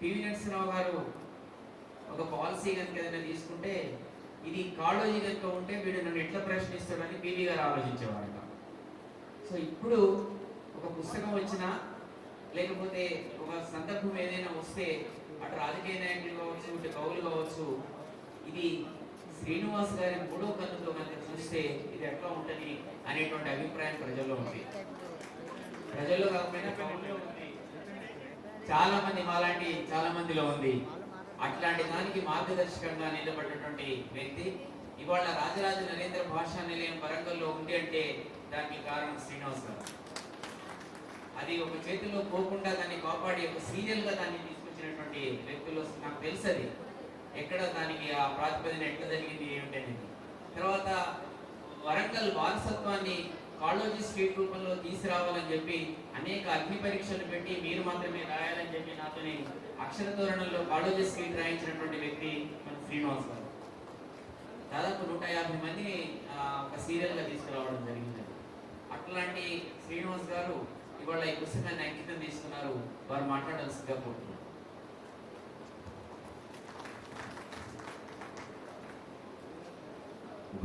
PV Narasimharao గారు ఒక policy కనుక ఏదైనా తీసుకుంటే ఇది కాళోజీ కనుక ఉంటే వీడు నన్ను ఎట్లా ప్రశ్నిస్తాడని పివి గారు ఆలోచించేవారట. సో ఇప్పుడు ఒక పుస్తకం వచ్చినా లేకపోతే ఒక సందర్భం ఏదైనా వస్తే అటు రాజకీయ నాయకులు కావచ్చు ఇటు కవులు కావచ్చు ఇది శ్రీనివాస్ గారి మూడో కన్నుతో కనుక చూస్తే ఇది ఎట్లా ఉంటుంది అనేటువంటి అభిప్రాయం ప్రజల్లో ఉంది. ప్రజల్లో కాకపోయినా ఉంది చాలా మంది మాలాంటి చాలా మందిలో ఉంది. అట్లాంటి దానికి మార్గదర్శకంగా నిలబడినటువంటి వ్యక్తి ఇవాళ రాజరాజ నరేంద్ర భాషా నిలయం వరంగల్లో ఉంది అంటే దానికి కారణం శ్రీనివాస్ గారు. అది ఒక చేతిలో పోకుండా దాన్ని కాపాడి ఒక సీరియల్గా దాన్ని తీసుకొచ్చినటువంటి వ్యక్తులు నాకు తెలుసు అది ఎక్కడ దానికి ఆ ప్రాతిపదిన ఎట్లా జరిగింది ఏమిటనేది తర్వాత వరంగల్ వారసత్వాన్ని కాళోజీ స్ట్రీట్ రూపంలో తీసుకురావాలని చెప్పి అనేక అగ్ని పరీక్షలు పెట్టి మీరు మాత్రమే రాయాలని చెప్పి నాతోని అక్షర తోరణంలో కాళోజీ స్ట్రీట్ రాయించినటువంటి వ్యక్తి మన శ్రీనివాస్ గారు. దాదాపు నూట యాభై మందిని ఒక సీరియల్గా తీసుకురావడం జరిగింది. అట్లాంటి శ్రీనివాస్ గారు ఇవాళ ఈ పుస్తకాన్ని అంకితం తీసుకున్నారు. వారు మాట్లాడాల్సిందిగా కోరుతున్నారు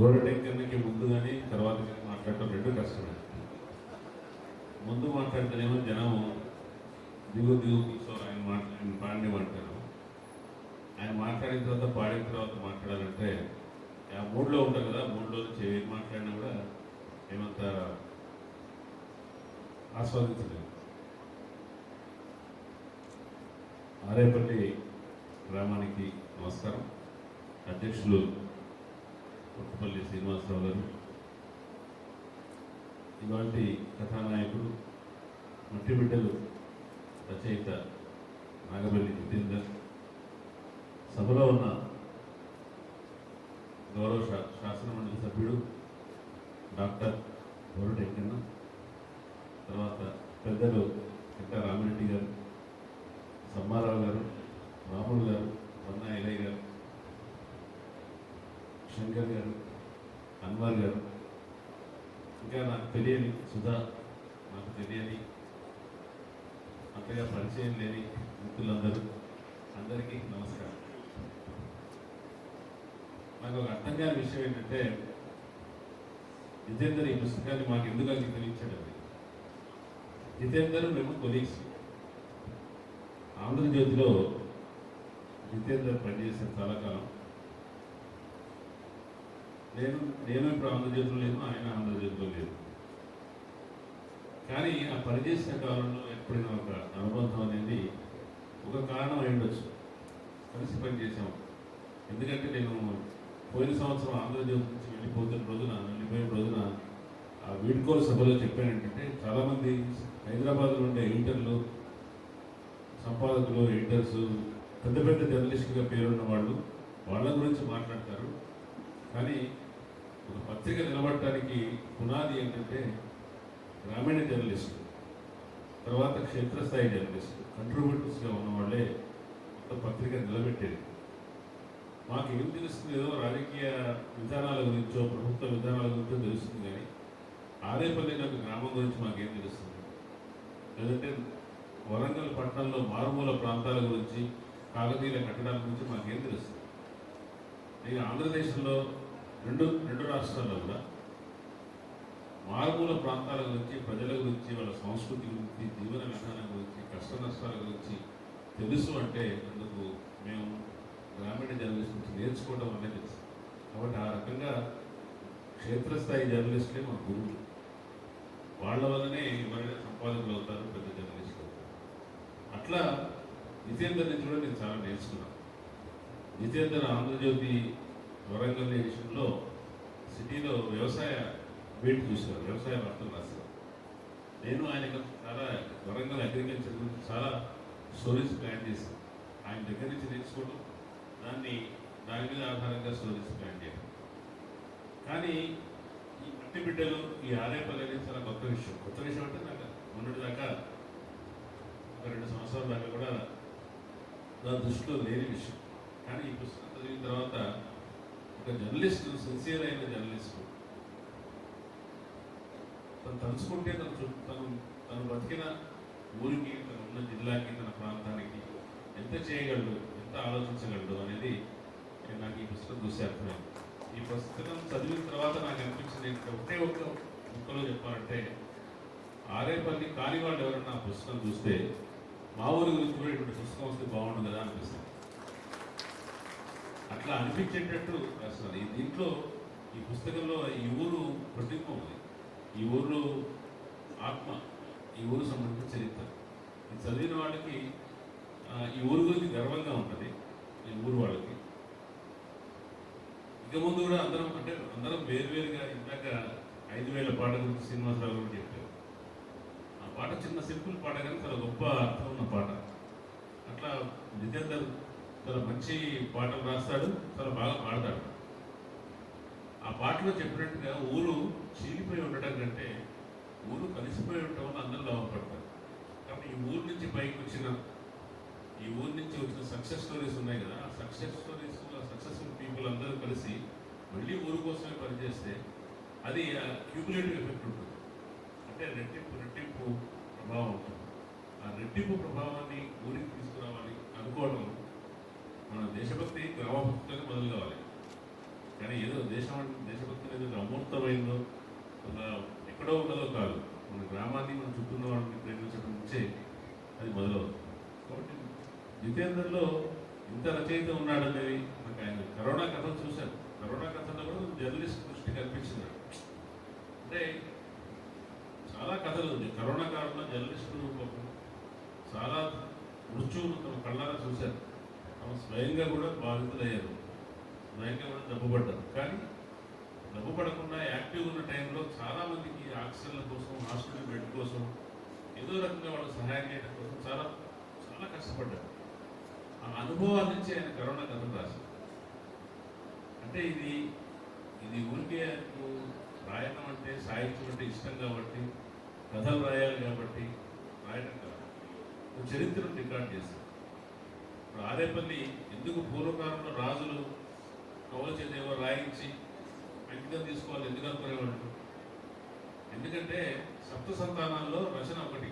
గోరటెంకర్కి ముందు కానీ తర్వాత కానీ మాట్లాడటం రెండు కష్టమే. ముందు మాట్లాడితేనేమో జనం దిగు దిగు కూర్చో ఆయన మాట్లాడి. ఆయన ఆయన మాట్లాడిన తర్వాత పాడిన తర్వాత మాట్లాడాలంటే ఆ మూడ్లో ఉంటారు కదా మూడ్లో నుంచి ఏం మాట్లాడినా కూడా ఏమంత ఆస్వాదించలేదు. ఆరేపల్లి గ్రామానికి నమస్కారం. అధ్యక్షులు కొత్తపల్లి శ్రీనివాసరావు గారు. ఇలాంటి కథానాయకుడు మట్టిబిడ్డలు రచయిత నాగబెల్లి జితేందర్. సభలో ఉన్న గౌరవ శా- శాసనమండలి సభ్యుడు డాక్టర్ గౌరవటెక్కన్న తర్వాత పెద్దలు వెంక రామిరెడ్డి గారు సమ్మారావు గారు రాములు గారు వన్నా ఇలయ్య గారు శంకర్ గారు అన్వర్ గారు. ఇంకా నాకు తెలియని సుధా నాకు తెలియని అంతగా పరిచయం లేని మిత్రులందరూ అందరికీ నమస్కారం. నాకు ఒక అర్థం కాని విషయం ఏంటంటే జితేందర్ ఈ పుస్తకాన్ని మాకు ఎందుకు అంగీకరించాడండి? జితేందర్ మేము కొలీగ్స్. ఆంధ్రజ్యోతిలో జితేందర్ పనిచేసిన చాలా కాలం. నేను నేను ఇప్పుడు ఆంధ్రజ్యోతిలో లేదు ఆయన ఆంధ్రజ్యోతిలో లేదు కానీ ఆ పనిచేసిన కాలంలో ఎప్పుడైనా ఒక అనుబంధం అనేది ఒక కారణం అయి ఉండొచ్చు. కలిసి పనిచేసాం. ఎందుకంటే నేను పోయిన సంవత్సరం ఆంధ్రజ్యోతి నుంచి వెళ్ళిపోతున్న రోజున వెళ్ళిపోయిన రోజున ఆ వీడ్కోలు సభలో చెప్పాను ఏంటంటే చాలామంది హైదరాబాద్లో ఉండే ఎడిటర్లు సంపాదకులు ఎడిటర్స్ పెద్ద పెద్ద జర్నలిస్ట్గా పేరున్న వాళ్ళు వాళ్ళ గురించి మాట్లాడతారు. కానీ ఒక పత్రిక నిలబడటానికి పునాది ఏంటంటే గ్రామీణ జర్నలిస్టు తర్వాత క్షేత్రస్థాయి జర్నలిస్టు కంట్రిబ్యూటర్స్గా ఉన్న వాళ్ళే మొత్తం పత్రిక నిలబెట్టేది. మాకు ఏం తెలుస్తుంది ఏదో రాజకీయ విధానాల గురించో ప్రభుత్వ విధానాల గురించో తెలుస్తుంది కానీ ఆరేపల్లి నాకు గ్రామం గురించి మాకేం తెలుస్తుంది? లేదంటే వరంగల్ పట్టణంలో మారుమూల ప్రాంతాల గురించి కాలనీల కట్టడాల గురించి మాకేం తెలుస్తుంది? నేను ఆంధ్రదేశంలో రెండు రెండు రాష్ట్రాల్లో కూడా మారుమూల ప్రాంతాల గురించి ప్రజల గురించి వాళ్ళ సంస్కృతి గురించి జీవన విధానం గురించి కష్ట నష్టాల గురించి తెలుసు అంటే అందుకు మేము గ్రామీణ జర్నలిస్ట్ నుంచి నేర్చుకోవడం అనేది తెలుసు. కాబట్టి ఆ రకంగా క్షేత్రస్థాయి జర్నలిస్టులే మా గురువులు. వాళ్ళ వల్లనే ఎవరైనా సంపాదకులు అవుతారు పెద్ద జర్నలిస్టులు అవుతారు. అట్లా జితేందర్ నుంచి కూడా నేను చాలా నేర్చుకున్నాను. జితేందర్ ఆంధ్రజ్యోతి వరంగల్ ఎడిషన్లో సిటీలో వ్యవసాయ బీట్ చూశారు. వ్యవసాయ వార్తలు రాశారు. నేను ఆయనకు చాలా వరంగల్ అగ్రికల్చర్ గురించి చాలా స్టోరీస్ ప్లాన్ చేశాను. ఆయన దగ్గర నుంచి నేర్చుకోవడం దాన్ని దాని మీద ఆధారంగా స్టోరీస్ ప్లాన్ చేయడం. కానీ ఈ పట్టి బిడ్డలు ఈ ఆరేపల్లి అనేది చాలా కొత్త విషయం. కొత్త విషయం అంటే నాకు మొన్నటి దాకా ఒక రెండు సంవత్సరాల దాకా కూడా నా దృష్టిలో లేని విషయం. కానీ ఈ పుస్తకం చదివిన తర్వాత ఒక జర్నలిస్ట్ సిన్సియర్ అయిన జర్నలిస్ట్. తను తలుచుకుంటే తను తను తను బతికిన ఊరికి తను ఉన్న జిల్లాకి తన ప్రాంతానికి ఎంత చేయగలడు ఎంత ఆలోచించగలడు అనేది నాకు ఈ పుస్తకం చూసి అర్థమైంది. ఈ పుస్తకం చదివిన తర్వాత నాకు అనిపించింది ఒకటే ఒక్క ముక్కలో చెప్పాలంటే ఆరేపల్లి కాని వాళ్ళు ఎవరన్నా పుస్తకం చూస్తే మా ఊరి గురించి కూడా ఇటువంటి పుస్తకం వస్తే బాగుండు కదా అనిపిస్తుంది. అట్లా అనిపించేటట్టు రాస్తున్నారు ఈ దీంట్లో ఈ పుస్తకంలో ఈ ఊరు ప్రతిబింబం ఉంది. ఈ ఊరు ఆత్మ ఈ ఊరు సంబంధించిన చరిత్ర. ఇది చదివిన వాళ్ళకి ఈ ఊరు గురించి గర్వంగా ఉంటుంది ఈ ఊరు వాళ్ళకి. ఇక ముందు కూడా అందరం అంటే అందరం వేరువేరుగా ఇందాక ఐదు వేల పాట గురించి శ్రీనివాసరావు గారు చెప్పారు. ఆ పాట చిన్న సింపుల్ పాట కానీ చాలా గొప్ప అర్థం ఉన్న పాట. అట్లా జితేందర్ చాలా మంచి పాటలు రాస్తాడు చాలా బాగా పాడతాడు. ఆ పాటలో చెప్పినట్టుగా ఊరు చీలిపోయి ఉండటం కంటే ఊరు కలిసిపోయి ఉండటం వల్ల అందరూ లాభపడతారు. కాబట్టి ఈ ఊరు నుంచి పైకి వచ్చిన ఈ ఊరు నుంచి వచ్చిన సక్సెస్ స్టోరీస్ ఉన్నాయి కదా ఆ సక్సెస్ స్టోరీస్ సక్సెస్ఫుల్ పీపుల్ అందరూ కలిసి మళ్ళీ ఊరు కోసమే పనిచేస్తే అది క్యూములేటివ్ ఎఫెక్ట్ ఉంటుంది. అంటే రెట్టింపు రెట్టింపు ప్రభావం ఉంటుంది. ఆ రెట్టింపు ప్రభావాన్ని ఊరికి తీసుకురావాలి అనుకోవడం మన దేశభక్తి గ్రామభక్తులకు మొదలు కావాలి. కానీ ఏదో దేశం దేశభక్తి అనేది అమూర్తమైందో ఒక ఎక్కడో ఉన్నదో కాదు. మన గ్రామాన్ని మన చుట్టూ వాళ్ళని ప్రేమించడం నుంచే అది మొదలవుతుంది. కాబట్టి జితేందర్లో ఇంత రచయిత ఉన్నాడనేది నాకు ఆయన కరోనా కథలు చూశాను. కరోనా కథలో కూడా జర్నలిస్ట్ దృష్టి కనిపించింది అంటే చాలా కథలు ఉంది. కరోనా కాలంలో జర్నలిస్టులు చాలా మృత్యువును తమ కళ్ళారా చూశారు. స్వయంగా కూడా బాధితులయ్యారు. స్వయంగా కూడా దెబ్బపడ్డారు. కానీ దెబ్బపడకుండా యాక్టివ్గా ఉన్న టైంలో చాలామందికి ఆక్సిజన్ల కోసం హాస్పిటల్ బెడ్ కోసం ఏదో రకంగా వాళ్ళు సహాయం చేయడం కోసం చాలా చాలా కష్టపడ్డారు. ఆ అనుభవాల నుంచి ఆయన కరోనా కథ రాశారు. అంటే ఇది ఇది ఊరికే ఆయనకు రాయడం అంటే సాహిత్యం అంటే ఇష్టం కాబట్టి కథలు రాయాలి కాబట్టి రాయడం కాదు. చరిత్రను రికార్డ్ చేశారు. ఇప్పుడు ఆదేపల్లి ఎందుకు పూర్వకాలంలో రాజులు కవుల చేదేవో రాయించి అంకితం తీసుకోవాలి ఎందుకు అనుకునేవాళ్ళు ఎందుకంటే సప్త సంతానాల్లో రచన ఒకటి.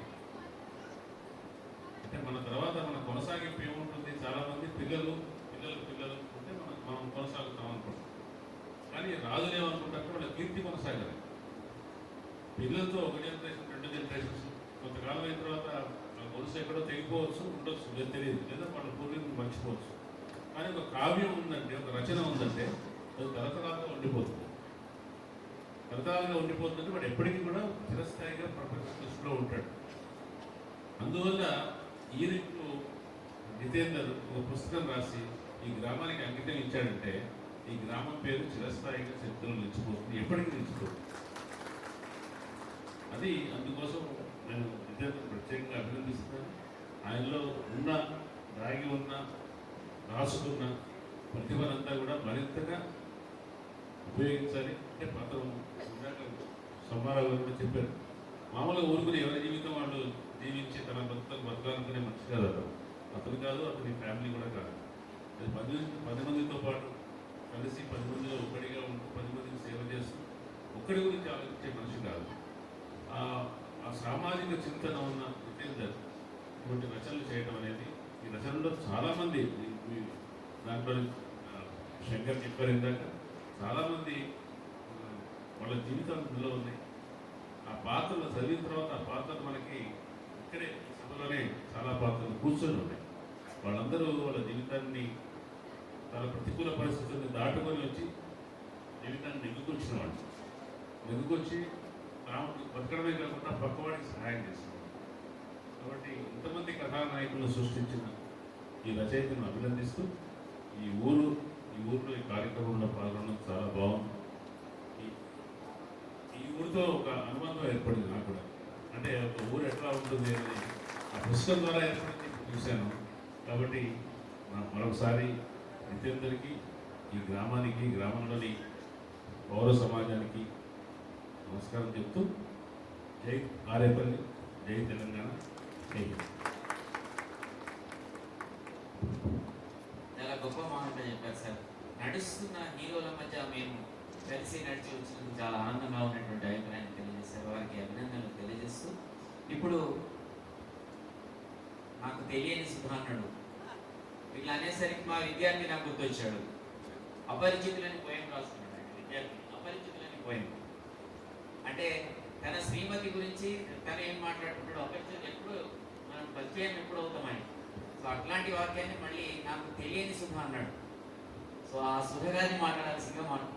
అంటే మన తర్వాత మన కొనసాగింపు ఏముంటుంది చాలామంది పిల్లలు పిల్లలు పిల్లలు అంటే మనం మనం కొనసాగుతాం అనుకుంటాం కానీ రాజులు ఏమనుకుంటారంటే వాళ్ళ కీర్తి కొనసాగాలి పిల్లలతో ఒక జనరేషన్ రెండు జనరేషన్స్ కొంతకాలం అయిన తర్వాత గొలుసు ఎక్కడో తెగిపోవచ్చు ఉండొచ్చు. లేదు తెలియదు. లేదా వాళ్ళ పూర్వీకులు మర్చిపోవచ్చు. కానీ ఒక కావ్యం ఉందంటే ఒక రచన ఉందంటే అది తరతరాలుగా ఉండిపోతుంది. తరతరాలుగా ఉండిపోతుందంటే వాడు ఎప్పటికీ కూడా చిరస్థాయిగా ప్రపంచ దృష్టిలో ఉంటాడు. అందువల్ల ఈ రీతిలో జితేందర్ ఒక పుస్తకం రాసి ఈ గ్రామానికి అంకితం ఇచ్చాడంటే ఈ గ్రామం పేరు చిరస్థాయిగా చరిత్రలో నిలిచిపోతుంది. ఎప్పటికీ నిలిచిపోతుంది. అది అందుకోసం నేను విద్యార్థులు ప్రత్యేకంగా అభినందిస్తున్నాను. ఆయనలో ఉన్న దాగి ఉన్న రాసుకున్న ప్రతిభనంతా కూడా మరింతగా ఉపయోగించాలి. అంటే పాత్ర ఇందాక సమ్మారావు గారు కూడా చెప్పారు. మామూలుగా ఊరుకుని ఎవరి జీవితం వాళ్ళు జీవించి తన భర్తకు బతకాలనుకునే మనిషి కాదు అతను. అతను కాదు అతని ఫ్యామిలీ కూడా కాదు. అది పది పది మందితో పాటు కలిసి పది మందిలో ఒక్కడిగా ఉంటూ పది మందికి సేవ చేస్తూ ఒక్కడి గురించి ఆలోచించే మనిషి కాదు. ఆ సామాజిక చింతన ఉన్న జితేందర్ ఇటువంటి రచనలు చేయటం అనేది ఈ రచనలో చాలామంది దాంట్లో శంకర్ చెప్పారు ఇందాక. చాలామంది వాళ్ళ జీవితం ఇందులో ఉన్నాయి. ఆ పాత్రలు చదివిన తర్వాత ఆ పాత్రలు మనకి ఇక్కడే సభలోనే చాలా పాత్రలు కూర్చొని ఉన్నాయి. వాళ్ళందరూ వాళ్ళ జీవితాన్ని చాలా ప్రతికూల పరిస్థితుల్ని దాటుకొని వచ్చి జీవితాన్ని నెగ్గుకొచ్చిన వాళ్ళు. నెగ్గుకొచ్చి తాము బతకడమే కాకుండా పక్కవాడికి సహాయం చేస్తున్నారు కాబట్టి ఇంతమంది కథానాయకులను సృష్టించిన ఈ రచయితను అభినందిస్తూ ఈ ఊరు ఈ ఊరిలో ఈ కార్యక్రమంలో పాల్గొనడం చాలా బాగుంది. ఈ- ఊరితో ఒక అనుబంధం ఏర్పడింది నాకు కూడా. అంటే ఒక ఊరు ఎట్లా ఉంటుంది అనేది ఆ పుస్తకం ద్వారా ఏర్పడింది చూశాను. కాబట్టి నా- మరొకసారి నిత్యందరికీ ఈ గ్రామానికి గ్రామంలోని పౌర సమాజానికి నమస్కారం చెప్తూ జై ఆరేపల్లి జై తెలంగాణ జై చాలా గొప్ప మాట చెప్పారు సార్. నడుస్తున్న హీరోల మధ్య మేము కలిసి నడిచి వచ్చినందుకు చాలా ఆనందంగా ఉన్నటువంటి అభిప్రాయం తెలియజేశారు. వారికి అభినందనలు తెలియజేస్తూ ఇప్పుడు నాకు తెలియని సుధానుడు ఇట్లా అనేసరికి మా విద్యార్థి నాకు గుర్తొచ్చాడు. అపరిచితులని పోయం రాస్తున్నాడు విద్యార్థి అపరిచితులని పోయాం. అంటే తన శ్రీమతి గురించి తన ఏం మాట్లాడుకుంటాడో ఒకరి ఎప్పుడు మనం పరిచయం ఎప్పుడు అవుతామని సో అట్లాంటి వాక్యాన్ని మళ్ళీ నాకు తెలియని సుధ అన్నాడు. సో ఆ సుధ గారిని మాట్లాడాల్సిందిగా మనం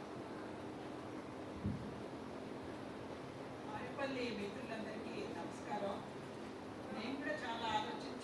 మిత్రులందరికీ నమస్కారం. నేను కూడా చాలా ఆలోచించి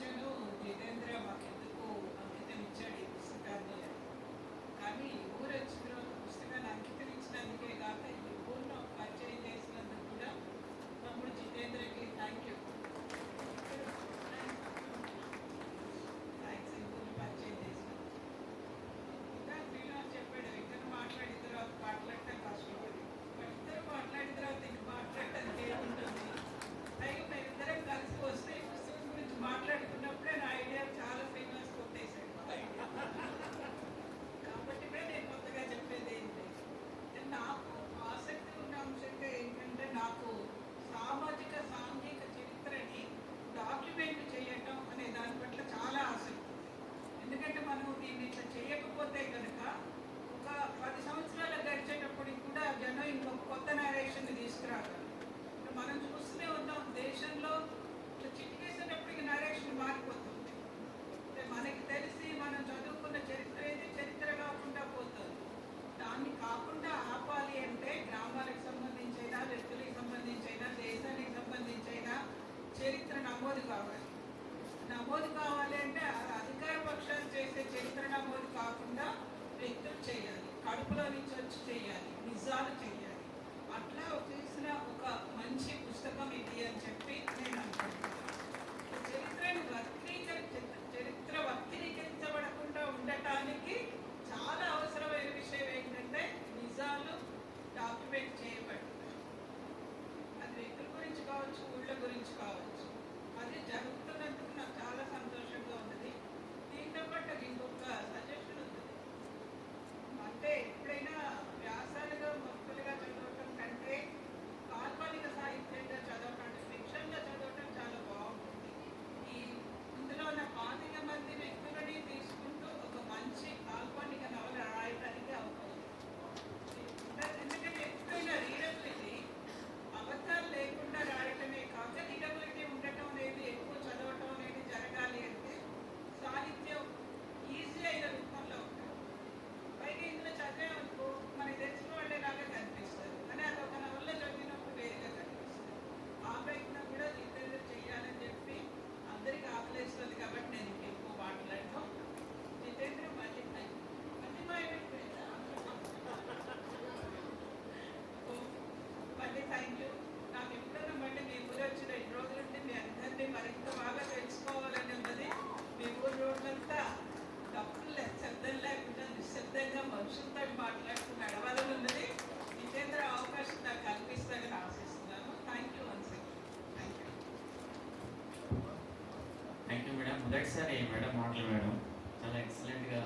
చేశారు ఈ మేడం మాటలు మేడం. చాలా ఎక్సలెంట్గా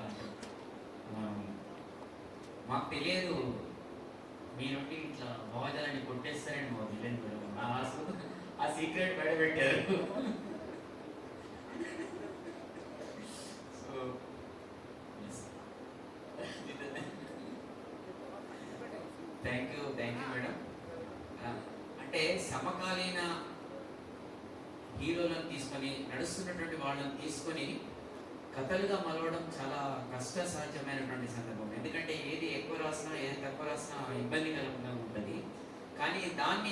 మాకు తెలియదు మీరుండి ఇట్లా బాగుందని కొట్టేస్తారని మాకు తెలియదు మేడం. ఆ secret బయటపెట్టారు thank you thank you madam అంటే సమకాలీన తీసుకొని నడుస్తున్నటువంటి వాళ్ళని తీసుకొని కథలుగా మలవడం చాలా కష్ట సహజమైనటువంటి సందర్భం. ఎందుకంటే ఏది ఎక్కువ రాసినా ఏది తక్కువ రాసినా ఇబ్బంది కలగకుండా ఉంటుంది. కానీ దాన్ని